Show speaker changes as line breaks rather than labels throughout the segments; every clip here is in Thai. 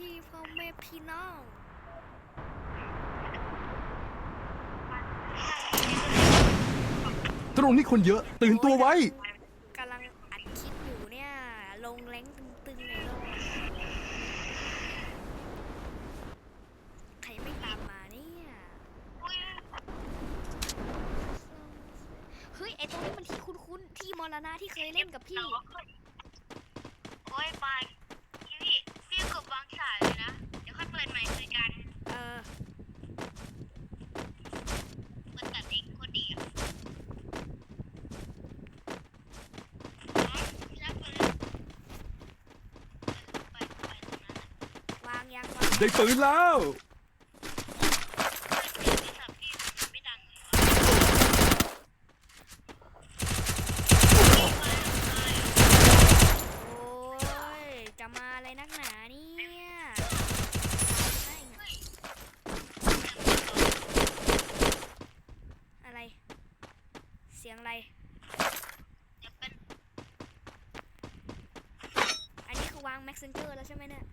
ที่พ่อแม่พี่น้อง
ตรงนี้คนเยอะ ตื่นตัวไว้
กำลังอัดคลิปอยู่เนี่ย ลงแรงตึงๆเลยโลกใครไม่ตามมาเนี่ยเฮ้ย ไอตรงนี้มันที่คุ้นๆที่มรณะที่เคยเล่นกับพี่
โอ้ยไปพี่พี่กดวางสายเลยนะ เดี๋ยวค่อยเปิดใหม่คุยกัน
เออ
มันตัดเองโคตรดีอะรับไปเลยไปไปตรงนั้น
วางยังวาง
ได้ปืนแล้ว
โอ้
ย จะมาอะไรนักหนาเนี่ยอะไร เสียงอะไร อันนี้คือวาง messenger แล้วใช่ไหมเนี่ย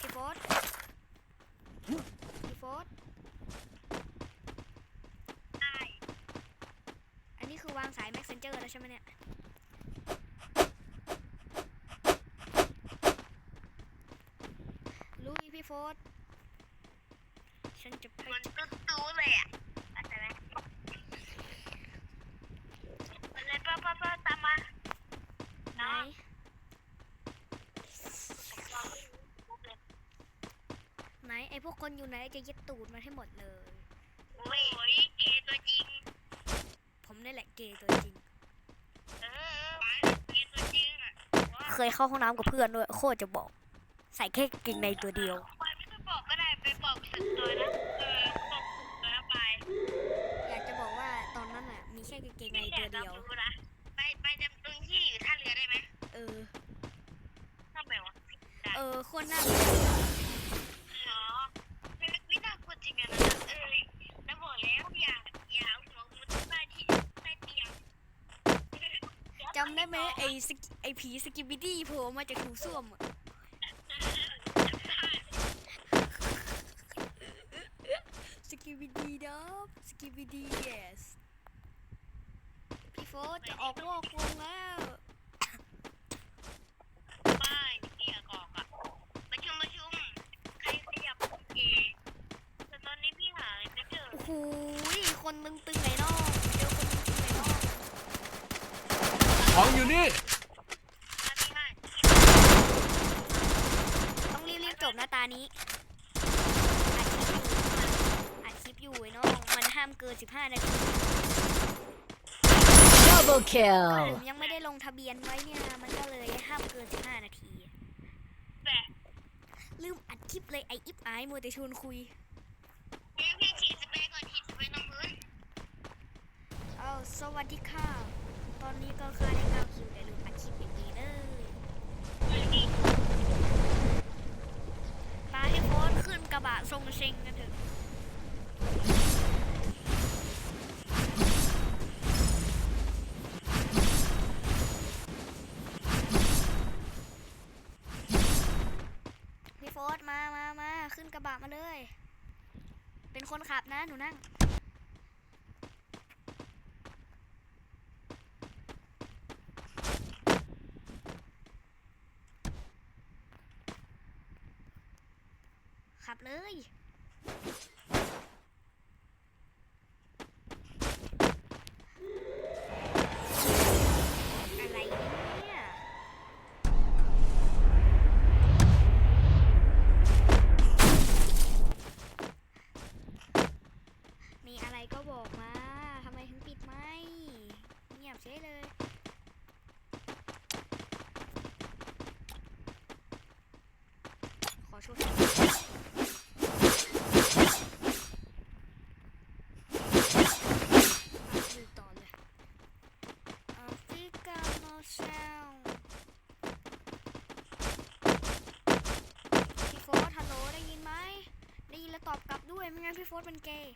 พี่โฟสพี่โฟส
ได้
อันนี้คือวางสาย messenger แล้วใช่ไหมเนี่ยลุยพี่โฟสฉันจะไป
มันตุ๊ดตู้เลยอะเข้าใจไหมมันเลยป้าป้าป้าตามมา
ไหนไหนไอพวกคนอยู่ไหนจะยึดตูดมาให้หมดเลย นี่แหละเกย์ตัวจริง
เออเกย์ตัวจริงอะว้า
เคยเข้าห้องน้ำกับเพื่อนด้วย โคตรจะบอก ใส่แค่กางเกงในตัวเดียว
ไปไม่ต้องบอกก็ได้ไปบอกสุดตัวนะเออบอกสุดตัวนะไป
อยากจะบอกว่าตอนนั้นอะ มีแค่กางเกงใน
ไม่
ตัว
แต่
เดียว
รู้นะไปไปจำตรงที่อยู่ท่าเรือได้ไหม
เออ
ทำไมวะ
เออโคนน่า
อ๋อไม่ไม่น่ากลัวจริงอะนะเออแล้วบอกแล้วอย่าอย่าเอาหัวมุดใต้ที่ใต้เตียง
จำ ได้ไหมไอสกิไอผีสกิบิดี้โผล่มาจากหูส้วมอะสกิบิดี้ดับสกิบิดี้ yes พี่โฟสจะออกวอกวงแล้ว
ป้ายเตียกอกอะประชุมประชุม ใครขยับเกย์แต่ตอนนี้พี่หาไม่เจอ
โอ้โหคนตึงๆไหนนอกเจอคนตึงๆไหนนอก
ของอยู่นี่
แล้วพี่ให้
ต้องรีบๆจบนะตานี้อัดคลิปอยู่อัดคลิปอยู่ไอ้น้องมันห้ามเกิน 15 นาที
Double
ผ
kill.
มยังไม่ได้ลงทะเบียนไว้เนี่ยมันก็เลยห้ามเกิน 15 นาที
แต่
ลืมอัดคลิปเลยไออิฟไอายมัวแต่ชวนคุย
พี่พี่ฉีดสเปรย์ก่อนฉีดสเปรย์ตรงพื้น
เอาสวัสดีค่ะ ตอนนี้ก็ค่าได้เก้าคิวแต่ลืมอัดคลิปอย่างนี้เลยปาให้โพสต์ขึ้นกระบะทรงเชงกันเถอะพี่โฟสมามามาขึ้นกระบะมาเลย เป็นคนขับนะ หนูนั่ง เลย อะไรเนี่ย มีอะไรก็บอกมา ทำไมถึงปิดไม่ เงียบเฉยเลย ขอโทษทีดูต่อเลยอาฟิกาโนเซลพี่โฟร์ฮัลโหลได้ยินไหม ได้ยินแล้วตอบกลับด้วย ไม่งั้นพี่โฟร์ เป็นเกย์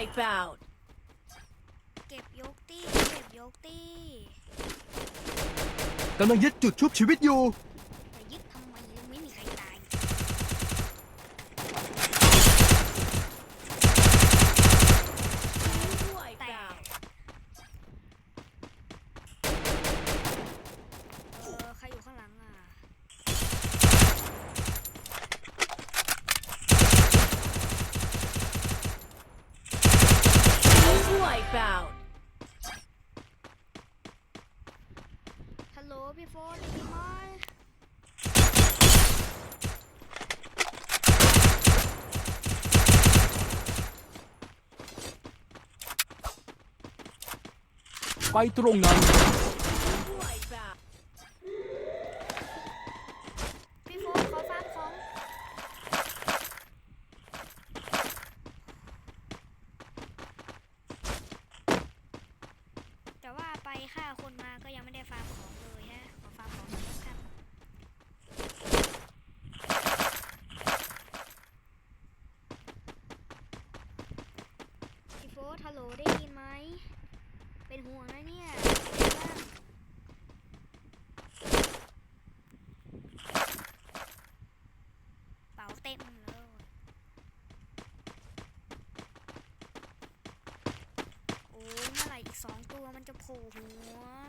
Wipeout.
เก็บยกตี้ เก็บยกตี้
กำลังยึดจุดชุบชีวิตอยู่
Wipeout.
ฮัลโหลพี่โฟนได้ยินไหม
ไปตรงนั้น
คนมาก็ยังไม่ได้ฟาร์มของเลยฮะขอฟาร์มของหน่อยแล้วกับพี่โฟสฮัลโหลได้ยินไหม เป็นห่วงนะเนี่ยเป็นไงบ้างเป๋าเต็มเลย โอ้ยเมื่อไหร่อีก สูงตัวมันจะโผล่หัว